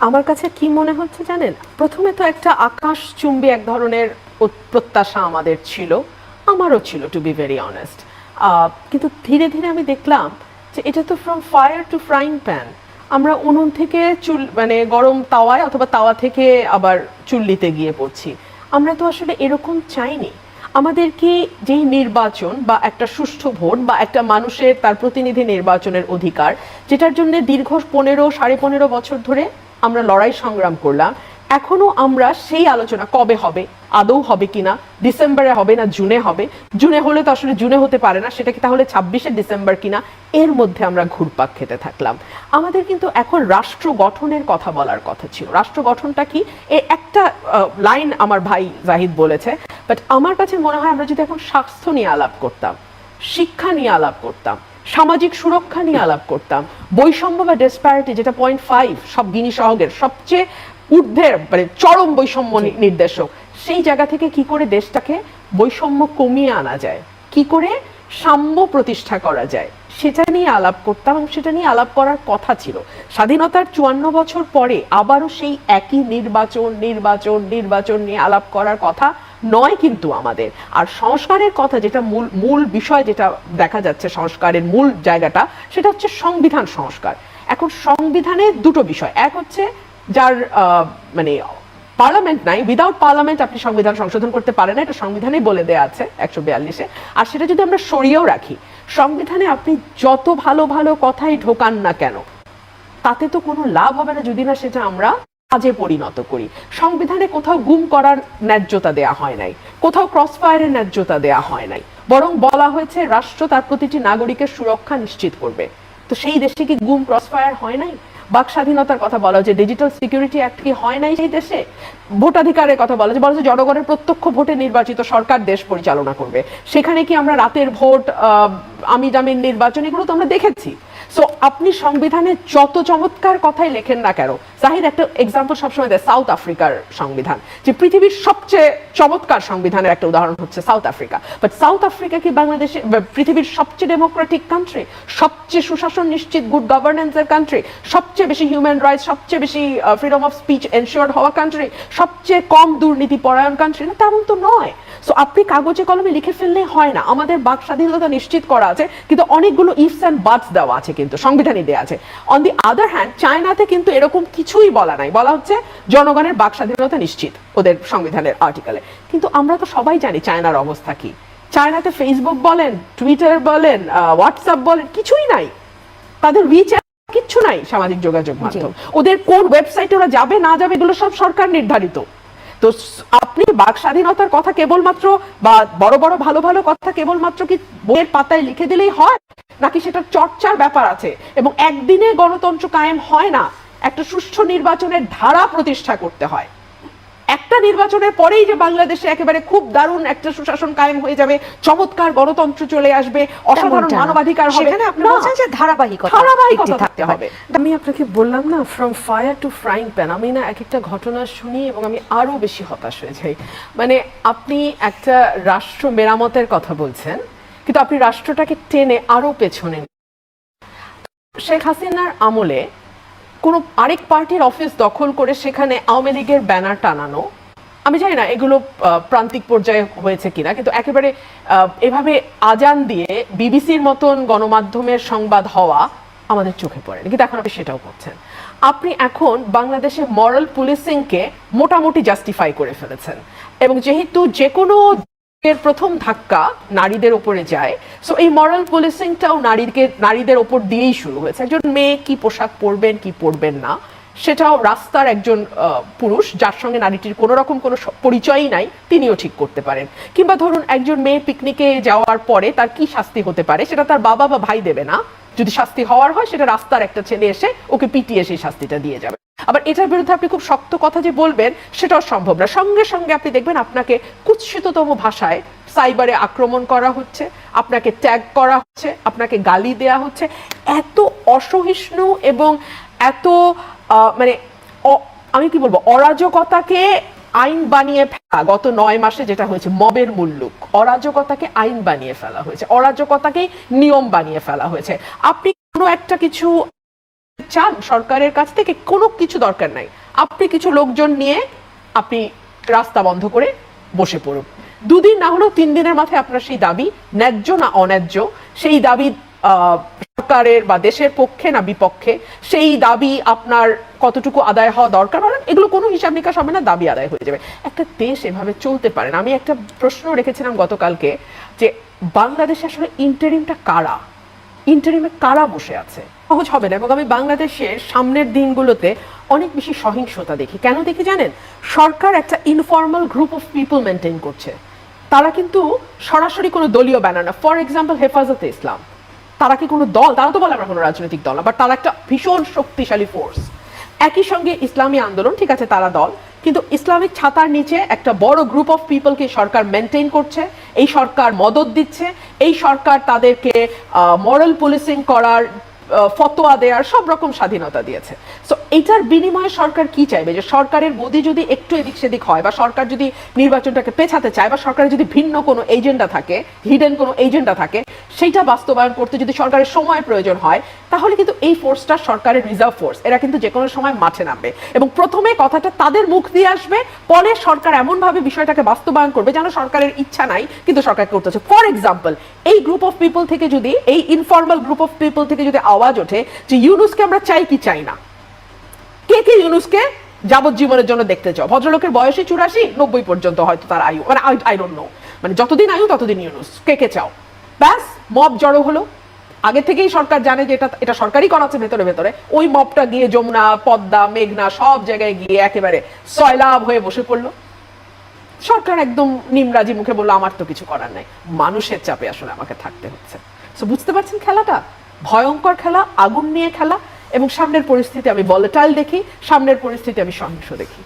আমার কাছে কি মনে হচ্ছে জানেন? প্রথমে তো একটা আকাশ চুম্বী এক ধরনের প্রত্যাশা আমাদের ছিল, আমারও ছিল টু বি ভেরি অনেস্ট কিন্তু ধীরে ধীরে আমি দেখলাম যে এটা তো from fire to frying pan আমরা উনুন থেকে চুল মানে গরম তাওয়ায় অথবা তাওয়া থেকে আবার চুল্লিতে গিয়ে পড়ছি। আমরা তো আসলে এরকম চাইনি। আমাদের কি যেই নির্বাচন বা একটা সুষ্ঠু ভোট বা একটা মানুষের তার প্রতিনিধি নির্বাচনের অধিকার, যেটার জন্য দীর্ঘ পনেরো, সাড়ে পনেরো বছর ধরে আমরা লড়াই সংগ্রাম করলাম। এখনও আমরা সেই আলোচনা কবে হবে? আদৌ হবে কিনা? ডিসেম্বরে হবে না, জুনে হবে? জুনে হলে তো আসলে জুনে হতে পারে না, সেটা কি তাহলে ছাব্বিশে ডিসেম্বর কিনা? এর মধ্যে আমরা ঘুরপাক খেতে থাকলাম। আমাদের কিন্তু এখন রাষ্ট্র গঠনের কথা বলার কথা ছিল। রাষ্ট্র গঠনটা কি? এ একটা লাইন আমার ভাই জাহিদ বলেছে বাট আমার কাছে মনে হয় আমরা যদি এখন স্বাস্থ্য নিয়ে আলাপ করতাম, শিক্ষা নিয়ে আলাপ করতাম সামাজিক সুরক্ষা নিয়ে আলাপ করতাম। বৈষম্য বা ডেসপ্যারিটি যেটা পয়েন্ট ফাইভ সব গিনি সহগের সবচেয়ে ঊর্ধ্বের মানে চরম বৈষম্য নির্দেশক। সেই জায়গা থেকে কি করে দেশটাকে বৈষম্য কমিয়ে আনা যায়? কি করে সাম্য প্রতিষ্ঠা করা যায়? সেটা নিয়ে আলাপ করতাম এবং সেটা নিয়ে আলাপ করার কথা ছিল। স্বাধীনতার চুয়ান্ন বছর পরে আবারও সেই একই নির্বাচন নির্বাচন নির্বাচন নিয়ে আলাপ করার কথা নয় কিন্তু আমাদের। আর সংস্কারের কথা যেটা মূল মূল বিষয় যেটা দেখা যাচ্ছে সংস্কারের মূল জায়গাটা, সেটা হচ্ছে সংবিধান সংস্কার। এখন সংবিধানে দুটো বিষয়। এক হচ্ছে যার মানে পার্লামেন্ট নাই উইদাউট পার্লামেন্ট আপনি সংবিধান সংশোধন করতে পারেন না, এটা সংবিধানে বলে দেওয়া আছে একশো বিয়াল্লিশে। আর সেটা যদি আমরা সরিয়েও রাখি, সংবিধানে আপনি যত ভালো ভালো কথাই ঢোকান না কেন, তাতে তো কোনো লাভ হবে না যদি না সেটা আমরা কাজে পরিণত করি। সংবিধানে কোথাও গুম করার ন্যায্যতা দেয়া হয় নাই। কোথাও ক্রস ফায়ারের ন্যায্যতা দেয়া হয় নাই। বরং বলা হয়েছে, রাষ্ট্র তার প্রতিটি নাগরিকের সুরক্ষা নিশ্চিত করবে। তো সেই দেশে কি গুম ক্রস ফায়ার হয় নাই? বাক স্বাধীনতার কথা বলা হচ্ছে ডিজিটাল সিকিউরিটি অ্যাক্ট কি হয় নাই সেই দেশে? ভোটাধিকারের কথা বলা হচ্ছে বলা হচ্ছে জনগণের প্রত্যক্ষ ভোটে নির্বাচিত সরকার দেশ পরিচালনা করবে। সেখানে কি আমরা রাতের ভোট আমি জামিন নির্বাচন, এগুলো তো আমরা দেখেছি। সো আপনি সংবিধানে যত চমৎকার কথাই লেখেন না কেন জাহিদ একটা এক্সাম্পল সবসময় দেয় সাউথ আফ্রিকার সংবিধান, যে পৃথিবীর সবচেয়ে চমৎকার সংবিধানের একটা উদাহরণ হচ্ছে South Africa but South Africa কি বাংলাদেশে পৃথিবীর সবচেয়ে ডেমোক্রেটিক কান্ট্রি সবচেয়ে সুশাসন নিশ্চিত গুড গভর্নেন্সের কান্ট্রি সবচেয়ে বেশি হিউম্যান রাইটস সবচেয়ে বেশি ফ্রিডম অফ স্পিচ এনশিওর হওয়া কান্ট্রি সবচেয়ে কম দুর্নীতি পরায়ণ কান্ট্রি না তেমন তো নয়। সো আপনি কাগজে কলমে লিখে ফেললে হয় না। আমাদের বাক স্বাধীনতা নিশ্চিত করা আছে কিন্তু অনেকগুলো ইফস অ্যান্ড বাটস দেওয়া আছে কিন্তু সংবিধানে দেওয়া আছে। অন দি আদার হ্যান্ড চায়নাতে কিন্তু এরকম কিছুই বলা নাই। বলা হচ্ছে জনগণের বাক স্বাধীনতা নিশ্চিত ওদের সংবিধানের আর্টিকেলে কিন্তু আমরা তো সবাই জানি চায়নার অবস্থা কি। চায়নাতে ফেসবুক বলেন টুইটার বলেন হোয়াটসঅ্যাপ বলেন কিছুই নাই। তাদের উইচ্যাট কিচ্ছু নাই সামাজিক যোগাযোগ মাধ্যম। ওদের কোন ওয়েবসাইটে ওরা যাবে না যাবে এগুলো সব সরকার নির্ধারিত। তো আপনি বাক স্বাধীনতার কথা কেবলমাত্র বা বড় বড় ভালো ভালো কথা কেবলমাত্র কি বইয়ের পাতায় লিখে দিলেই হয়? নাকি সেটা চর্চার ব্যাপার আছে? এবং একদিনে গণতন্ত্র কায়েম হয় না, একটা সুষ্ঠু নির্বাচনের ধারা প্রতিষ্ঠা করতে হয়। একটা নির্বাচনের পরেই যে বাংলাদেশে একেবারে খুব দারুণ একটা সুশাসন কায়েম হয়ে যাবে চমৎকার গণতন্ত্র চলে আসবে অসাধারণ মানবাধিকার হবে। সেখানে আপনি বলছেন যে ধারাবাহিকতা ধারাবাহিকতা থাকতে হবে। আমি আপনাকে বললাম না from fire to frying pan আমি না এক একটা ঘটনা শুনি এবং আমি আরও বেশি হতাশ হয়ে যাই। মানে আপনি একটা রাষ্ট্র মেরামতের কথা বলছেন কিন্তু আপনি রাষ্ট্রটাকে টেনে আরও পেছনে শেখ হাসিনার আমলে কোনো আরেক পার্টির অফিস দখল করে সেখানে আওয়ামী লীগের ব্যানার টানানো। আমি জানি না, এগুলো প্রান্তিক পর্যায়ে হয়েছে কিনা, কিন্তু একেবারে এভাবে আজান দিয়ে বিবিসির মতন গণমাধ্যমের সংবাদ হওয়া আমাদের চোখে পড়েনি, কিন্তু এখন আপনি সেটাও করছেন। আপনি এখন বাংলাদেশে মরাল পুলিশিংকে মোটামুটি জাস্টিফাই করে ফেলেছেন। এবং যেহেতু যে কোনো এর প্রথম ধাক্কা নারীদের ওপরে যায়। সো এই মরাল পুলিশিংটাও নারীকে নারীদের ওপর দিয়েই শুরু হয়েছে। একজন মেয়ে কি পোশাক পরবেন, কি পরবেন না, সেটাও রাস্তার একজন পুরুষ, যার সঙ্গে নারীটির কোনো রকম কোনো পরিচয়ই নাই, তিনিও ঠিক করতে পারেন। কিংবা ধরুন, একজন মেয়ে পিকনিকে যাওয়ার পরে তার কি শাস্তি হতে পারে, সেটা তার বাবা বা ভাই দেবে না। যদি শাস্তি হওয়ার হয়, সেটা রাস্তার একটা ছেলে এসে ওকে পিটিয়ে সেই শাস্তিটা দিয়ে যাবে। আবার এটার বিরুদ্ধে আপনি খুব শক্ত কথা যে বলবেন, সেটাও সম্ভব না। সঙ্গে সঙ্গে আপনি দেখবেন আপনাকে কুৎসিততম ভাষায় সাইবারে আক্রমণ করা হচ্ছে, আপনাকে ট্যাগ করা হচ্ছে, আপনাকে গালি দেয়া হচ্ছে। এত অসহিষ্ণু এবং এত মানে আমি কি বলব, অরাজকতাকে আইন বানিয়ে ফেলা। গত নয় মাসে যেটা হয়েছে, মবের মুল্লুক, অরাজকতাকে আইন বানিয়ে ফেলা হয়েছে, অরাজকতাকেই নিয়ম বানিয়ে ফেলা হয়েছে। আপনি কোনো একটা কিছু চান সরকারের কাছ থেকে কোনো কিছু দরকার নাই। আপনি কিছু লোকজন নিয়ে আপনি রাস্তা বন্ধ করে বসে পড়ুন। দুদিন না হলেও তিন দিনের মাথায় আপনার সেই দাবি, ন্যায্য না অন্যায্য, সেই দাবি সরকারের বা দেশের পক্ষে না বিপক্ষে, সেই দাবি আপনার কতটুকু আদায় হওয়া দরকার মানে এগুলো কোনো হিসাব নিকাশ হবে না, দাবি আদায় হয়ে যাবে। একটা দেশ এভাবে চলতে পারে না। আমি একটা প্রশ্ন রেখেছিলাম গতকালকে যে বাংলাদেশে আসলে ইন্টারিমটা কারা? ইন্টারিমে কারা বসে আছে? সহজ হবে না এবং আমি বাংলাদেশের সামনের দিনগুলোতে অনেক বেশি সহিংসতা দেখি। কেন দেখি জানেন? সরকার একটা informal group of people maintain করছে। তারা কিন্তু সরাসরি কোনো দলীয় ব্যানার না। ফর এক্সাম্পল হেফাজতে ইসলাম। তারা কি কোনো দল? তারা তো বলে আমরা কোনো রাজনৈতিক দল না বাট তারা একটা ভীষণ শক্তিশালী ফোর্স একই সঙ্গে ইসলামী আন্দোলন, ঠিক আছে, তারা দল, কিন্তু ইসলামিক ছাতার নিচে একটা বড় গ্রুপ অফ পিপলকে সরকার মেনটেন করছে, এই সরকার মদত দিচ্ছে, এই সরকার তাদেরকে মরাল পুলিশিং করার ফতোয়া দেওয়ার সব রকম স্বাধীনতা দিয়েছে। সো এটার বিনিময়ে সরকার কি চাইবে? যে সরকারের গদি যদি একটু এদিক সেদিক হয় বা সরকার যদি নির্বাচনটাকে পেছাতে চায় বা সরকারের যদি ভিন্ন কোনো এজেন্ডা থাকে হিডেন কোনো এজেন্ডা থাকে, সেইটা বাস্তবায়ন করতে যদি সরকারের সময় প্রয়োজন হয়, তাহলে কিন্তু এই ফোর্সটা সরকারের রিজার্ভ ফোর্স এরা কিন্তু যে কোনো সময় মাঠে নামবে। এবং প্রথমে কথাটা তাদের মুখ দিয়ে আসবে, পরে সরকার এমনভাবে বিষয়টাকে বাস্তবায়ন করবে যেন সরকারের ইচ্ছা নাই, কিন্তু সরকার করতে হচ্ছে ফর এক্সাম্পল এই গ্রুপ অফ পিপল থেকে যদি, এই ইনফর্মাল গ্রুপ অফ পিপল থেকে যদি আওয়াজ ওঠে যে ইউনুসকে আমরা চাই কি চাই না। কে কে ইউনুসকে যাবজ্জীবনের জন্য দেখতে চাও? ভদ্রলোকের বয়সে চুরাশি, নব্বই পর্যন্ত হয়তো তার আয়ু। মানে আই ডোন্ট নো মানে যতদিন আয়ু, ততদিন ইউনুস। কে কে চাও? ব্যাস, মব জড়ো হলো। আগে থেকেই সরকার জানে যে এটা এটা সরকারই করাচ্ছে ভেতরে ভেতরে। ওই মবটা গিয়ে যমুনা, পদ্মা, মেঘনা সব জায়গায় গিয়ে একেবারে সয়লাভ হয়ে বসে পড়ল। সরকার একদম নিমরাজি মুখে বলল, আমার তো কিছু করার নাই। মানুষের চাপে আসলে আমাকে থাকতে হচ্ছে। সো বুঝতে পারছেন খেলাটা? ভয়ঙ্কর খেলা, আগুন নিয়ে খেলা, এবং সামনের পরিস্থিতি আমি বলেটাইল দেখি, সামনের পরিস্থিতি আমি সহিংস দেখি।